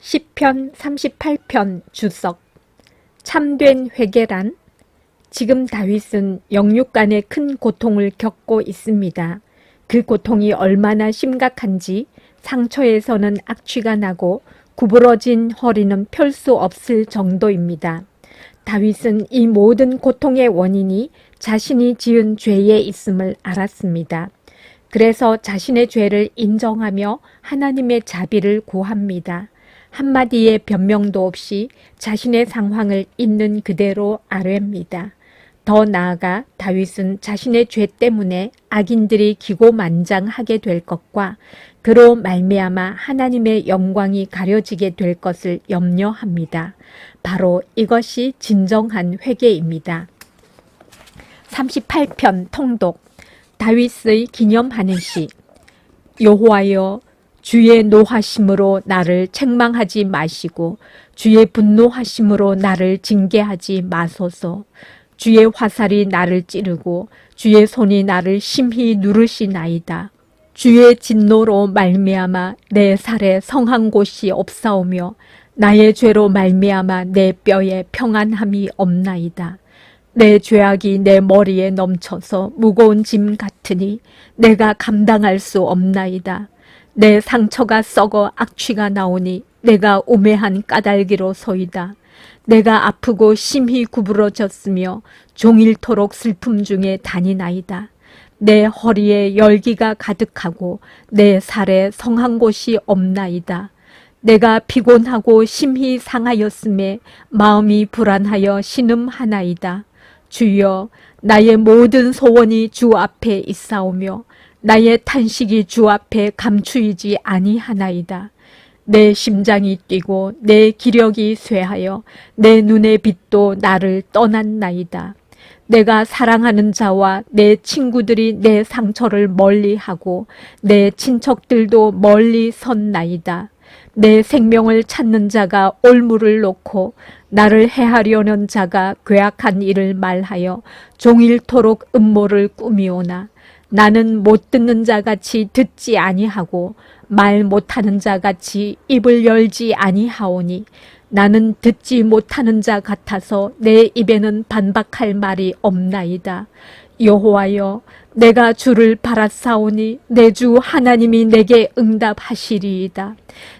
시편 38편 주석 참된 회개란 지금 다윗은 영육간의 큰 고통을 겪고 있습니다. 그 고통이 얼마나 심각한지 상처에서는 악취가 나고 구부러진 허리는 펼 수 없을 정도입니다. 다윗은 이 모든 고통의 원인이 자신이 지은 죄에 있음을 알았습니다. 그래서 자신의 죄를 인정하며 하나님의 자비를 구합니다. 한마디의 변명도 없이 자신의 상황을 있는 그대로 아뢰입니다. 더 나아가 다윗은 자신의 죄 때문에 악인들이 기고만장하게 될 것과 그로 말미암아 하나님의 영광이 가려지게 될 것을 염려합니다. 바로 이것이 진정한 회개입니다. 38편 통독 다윗의 기념하는 시 여호와여 주의 노하심으로 나를 책망하지 마시고 주의 분노하심으로 나를 징계하지 마소서. 주의 화살이 나를 찌르고 주의 손이 나를 심히 누르시나이다. 주의 진노로 말미암아 내 살에 성한 곳이 없사오며 나의 죄로 말미암아 내 뼈에 평안함이 없나이다. 내 죄악이 내 머리에 넘쳐서 무거운 짐 같으니 내가 감당할 수 없나이다. 내 상처가 썩어 악취가 나오니 내가 우매한 까닭이로 소이다. 내가 아프고 심히 구부러졌으며 종일토록 슬픔 중에 다니나이다. 내 허리에 열기가 가득하고 내 살에 성한 곳이 없나이다. 내가 피곤하고 심히 상하였음에 마음이 불안하여 신음하나이다. 주여 나의 모든 소원이 주 앞에 있사오며 나의 탄식이 주 앞에 감추이지 아니하나이다. 내 심장이 뛰고 내 기력이 쇠하여 내 눈의 빛도 나를 떠났나이다. 내가 사랑하는 자와 내 친구들이 내 상처를 멀리하고 내 친척들도 멀리 섰나이다. 내 생명을 찾는 자가 올무를 놓고 나를 해하려는 자가 괴악한 일을 말하여 종일토록 음모를 꾸미오나 나는 못 듣는 자 같이 듣지 아니하고 말 못하는 자 같이 입을 열지 아니하오니 나는 듣지 못하는 자 같아서 내 입에는 반박할 말이 없나이다. 여호와여 내가 주를 바라사오니 내 주 하나님이 내게 응답하시리이다.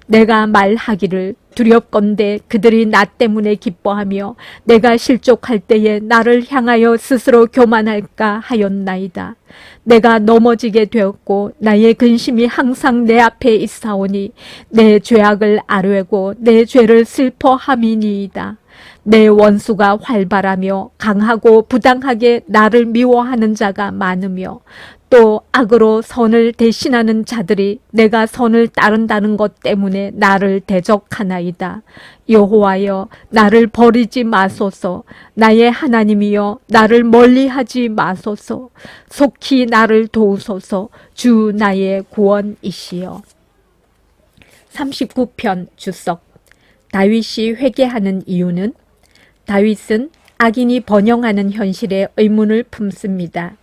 내가 말하기를 두렵건대 그들이 나 때문에 기뻐하며 내가 실족할 때에 나를 향하여 스스로 교만할까 하였나이다. 내가 넘어지게 되었고 나의 근심이 항상 내 앞에 있사오니 내 죄악을 아뢰고 내 죄를 슬퍼함이니이다. 내 원수가 활발하며 강하고 부당하게 나를 미워하는 자가 많으며 또 악으로 선을 대신하는 자들이 내가 선을 따른다는 것 때문에 나를 대적하나이다. 여호와여 나를 버리지 마소서. 나의 하나님이여 나를 멀리하지 마소서. 속히 나를 도우소서. 주 나의 구원이시여. 39편 주석. 다윗이 회개하는 이유는 다윗은 악인이 번영하는 현실에 의문을 품습니다.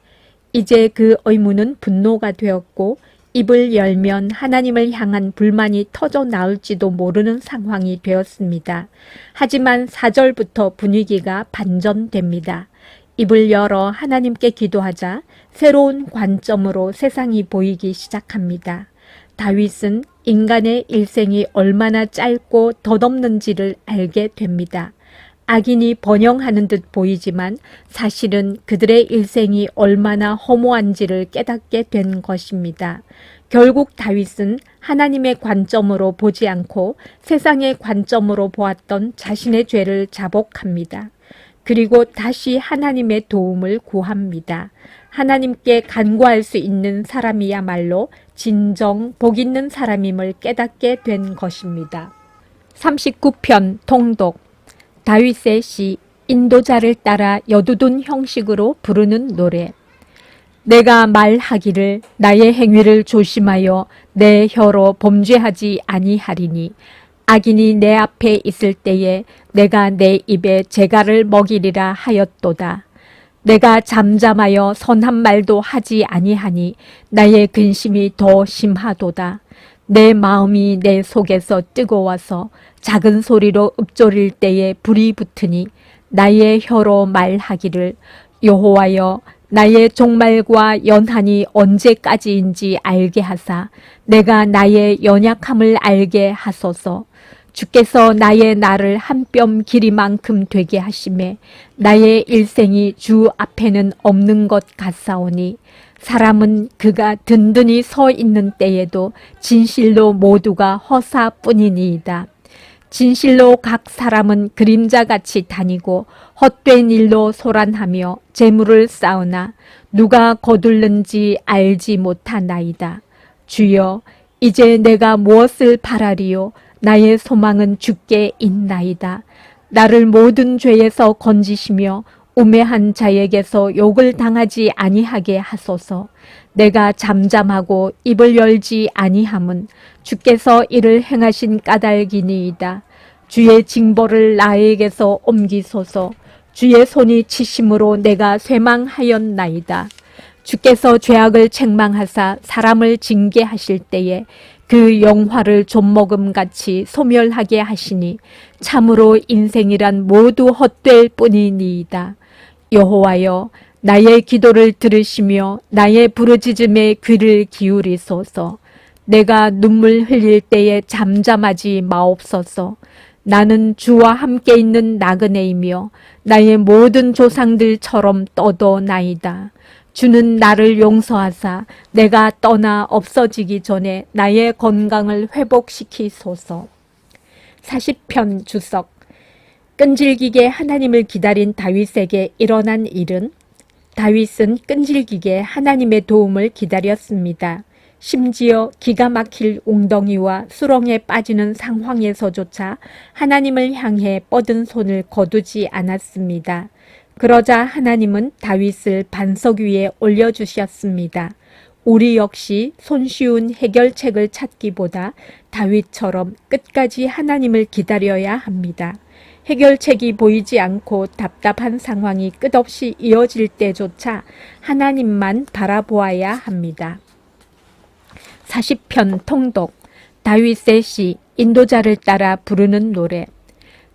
이제 그 의문은 분노가 되었고 입을 열면 하나님을 향한 불만이 터져 나올지도 모르는 상황이 되었습니다. 하지만 4절부터 분위기가 반전됩니다. 입을 열어 하나님께 기도하자 새로운 관점으로 세상이 보이기 시작합니다. 다윗은 인간의 일생이 얼마나 짧고 덧없는지를 알게 됩니다. 악인이 번영하는 듯 보이지만 사실은 그들의 일생이 얼마나 허무한지를 깨닫게 된 것입니다. 결국 다윗은 하나님의 관점으로 보지 않고 세상의 관점으로 보았던 자신의 죄를 자복합니다. 그리고 다시 하나님의 도움을 구합니다. 하나님께 간구할 수 있는 사람이야말로 진정 복 있는 사람임을 깨닫게 된 것입니다. 39편 통독 다윗의 시 인도자를 따라 여두둔 형식으로 부르는 노래 내가 말하기를 나의 행위를 조심하여 내 혀로 범죄하지 아니하리니 악인이 내 앞에 있을 때에 내가 내 입에 재갈을 먹이리라 하였도다. 내가 잠잠하여 선한 말도 하지 아니하니 나의 근심이 더 심하도다. 내 마음이 내 속에서 뜨거워서 작은 소리로 읊조릴 때에 불이 붙으니 나의 혀로 말하기를 여호와여 나의 종말과 연한이 언제까지인지 알게 하사 내가 나의 연약함을 알게 하소서 주께서 나의 날을 한뼘 길이만큼 되게 하심에 나의 일생이 주 앞에는 없는 것 같사오니 사람은 그가 든든히 서 있는 때에도 진실로 모두가 허사뿐이니이다. 진실로 각 사람은 그림자같이 다니고 헛된 일로 소란하며 재물을 쌓으나 누가 거둘는지 알지 못하나이다. 주여 이제 내가 무엇을 바라리요 나의 소망은 주께 있나이다. 나를 모든 죄에서 건지시며 우매한 자에게서 욕을 당하지 아니하게 하소서. 내가 잠잠하고 입을 열지 아니함은 주께서 이를 행하신 까닭이니이다. 주의 징벌을 나에게서 옮기소서. 주의 손이 치심으로 내가 쇠망하였나이다. 주께서 죄악을 책망하사 사람을 징계하실 때에 그 영화를 좀먹음 같이 소멸하게 하시니 참으로 인생이란 모두 헛될 뿐이니이다. 여호와여 나의 기도를 들으시며 나의 부르짖음에 귀를 기울이소서. 내가 눈물 흘릴 때에 잠잠하지 마옵소서. 나는 주와 함께 있는 나그네이며 나의 모든 조상들처럼 떠도나이다. 주는 나를 용서하사 내가 떠나 없어지기 전에 나의 건강을 회복시키소서. 40편 주석 끈질기게 하나님을 기다린 다윗에게 일어난 일은 다윗은 끈질기게 하나님의 도움을 기다렸습니다. 심지어 기가 막힐 웅덩이와 수렁에 빠지는 상황에서조차 하나님을 향해 뻗은 손을 거두지 않았습니다. 그러자 하나님은 다윗을 반석 위에 올려주셨습니다. 우리 역시 손쉬운 해결책을 찾기보다 다윗처럼 끝까지 하나님을 기다려야 합니다. 해결책이 보이지 않고 답답한 상황이 끝없이 이어질 때조차 하나님만 바라보아야 합니다. 40편 통독 다윗의 시 인도자를 따라 부르는 노래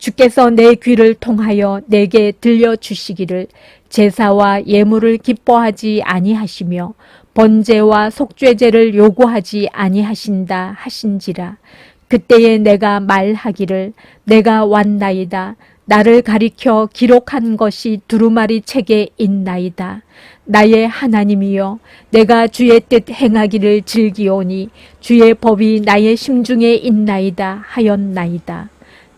주께서 내 귀를 통하여 내게 들려 주시기를 제사와 예물을 기뻐하지 아니하시며 번제와 속죄제를 요구하지 아니하신다 하신지라. 그때에 내가 말하기를 내가 왔나이다. 나를 가리켜 기록한 것이 두루마리 책에 있나이다. 나의 하나님이여 내가 주의 뜻 행하기를 즐기오니 주의 법이 나의 심중에 있나이다 하였나이다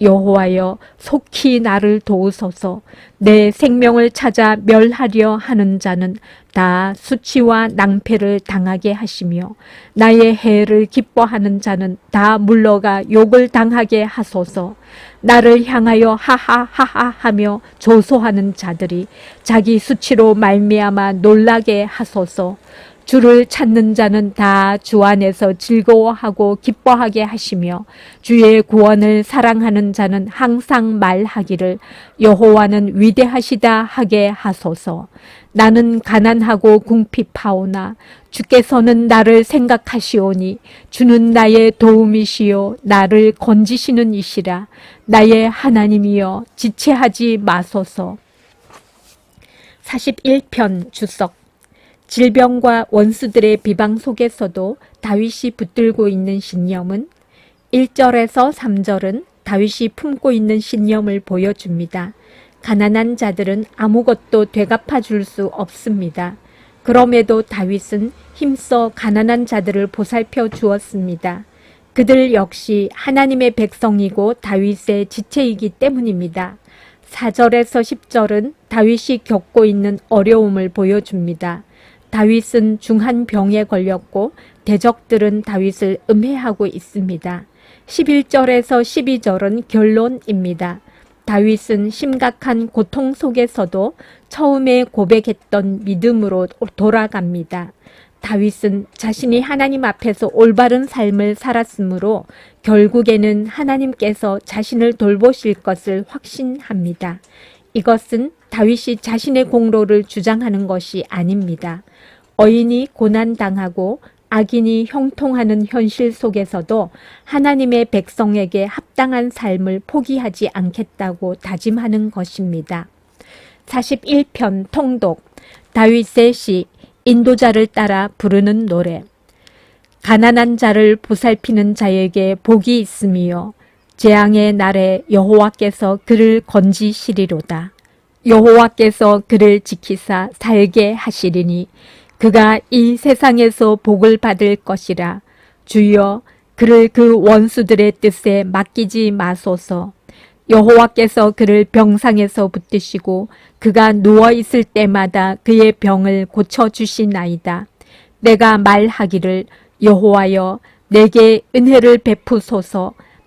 여호와여 속히 나를 도우소서. 내 생명을 찾아 멸하려 하는 자는 다 수치와 낭패를 당하게 하시며 나의 해를 기뻐하는 자는 다 물러가 욕을 당하게 하소서. 나를 향하여 하하하하 하며 조소하는 자들이 자기 수치로 말미암아 놀라게 하소서 주를 찾는 자는 다 주 안에서 즐거워하고 기뻐하게 하시며 주의 구원을 사랑하는 자는 항상 말하기를 여호와는 위대하시다 하게 하소서. 나는 가난하고 궁핍하오나 주께서는 나를 생각하시오니 주는 나의 도움이시요 나를 건지시는 이시라 나의 하나님이여 지체하지 마소서. 41편 주석 질병과 원수들의 비방 속에서도 다윗이 붙들고 있는 신념은 1절에서 3절은 다윗이 품고 있는 신념을 보여줍니다. 가난한 자들은 아무것도 되갚아 줄 수 없습니다. 그럼에도 다윗은 힘써 가난한 자들을 보살펴 주었습니다. 그들 역시 하나님의 백성이고 다윗의 지체이기 때문입니다. 4절에서 10절은 다윗이 겪고 있는 어려움을 보여줍니다. 다윗은 중한 병에 걸렸고 대적들은 다윗을 음해하고 있습니다. 11절에서 12절은 결론입니다. 다윗은 심각한 고통 속에서도 처음에 고백했던 믿음으로 돌아갑니다. 다윗은 자신이 하나님 앞에서 올바른 삶을 살았으므로 결국에는 하나님께서 자신을 돌보실 것을 확신합니다. 이것은 다윗이 자신의 공로를 주장하는 것이 아닙니다. 어인이 고난당하고 악인이 형통하는 현실 속에서도 하나님의 백성에게 합당한 삶을 포기하지 않겠다고 다짐하는 것입니다. 41편 통독 다윗의 시 인도자를 따라 부르는 노래 가난한 자를 보살피는 자에게 복이 있으며 재앙의 날에 여호와께서 그를 건지시리로다. 여호와께서 그를 지키사 살게 하시리니 그가 이 세상에서 복을 받을 것이라. 주여 그를 그 원수들의 뜻에 맡기지 마소서. 여호와께서 그를 병상에서 붙드시고 그가 누워 있을 때마다 그의 병을 고쳐 주시나이다. 내가 말하기를 여호와여 내게 은혜를 베푸소서.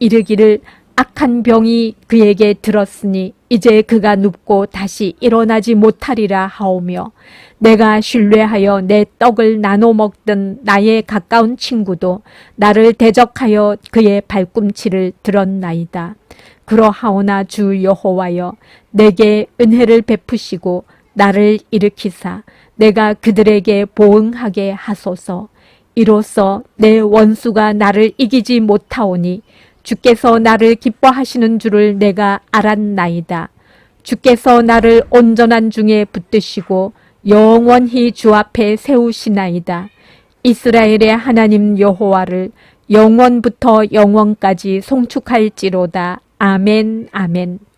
이르기를 악한 병이 그에게 들었으니 이제 그가 눕고 다시 일어나지 못하리라 하오며 내가 신뢰하여 내 떡을 나눠 먹던 나의 가까운 친구도 나를 대적하여 그의 발꿈치를 들었나이다. 그러하오나 주 여호와여 내게 은혜를 베푸시고 나를 일으키사 내가 그들에게 보응하게 하소서. 이로써 내 원수가 나를 이기지 못하오니 주께서 나를 기뻐하시는 줄을 내가 알았나이다. 주께서 나를 온전한 중에 붙드시고 영원히 주 앞에 세우시나이다. 이스라엘의 하나님 여호와를 영원부터 영원까지 송축할지로다. 아멘, 아멘.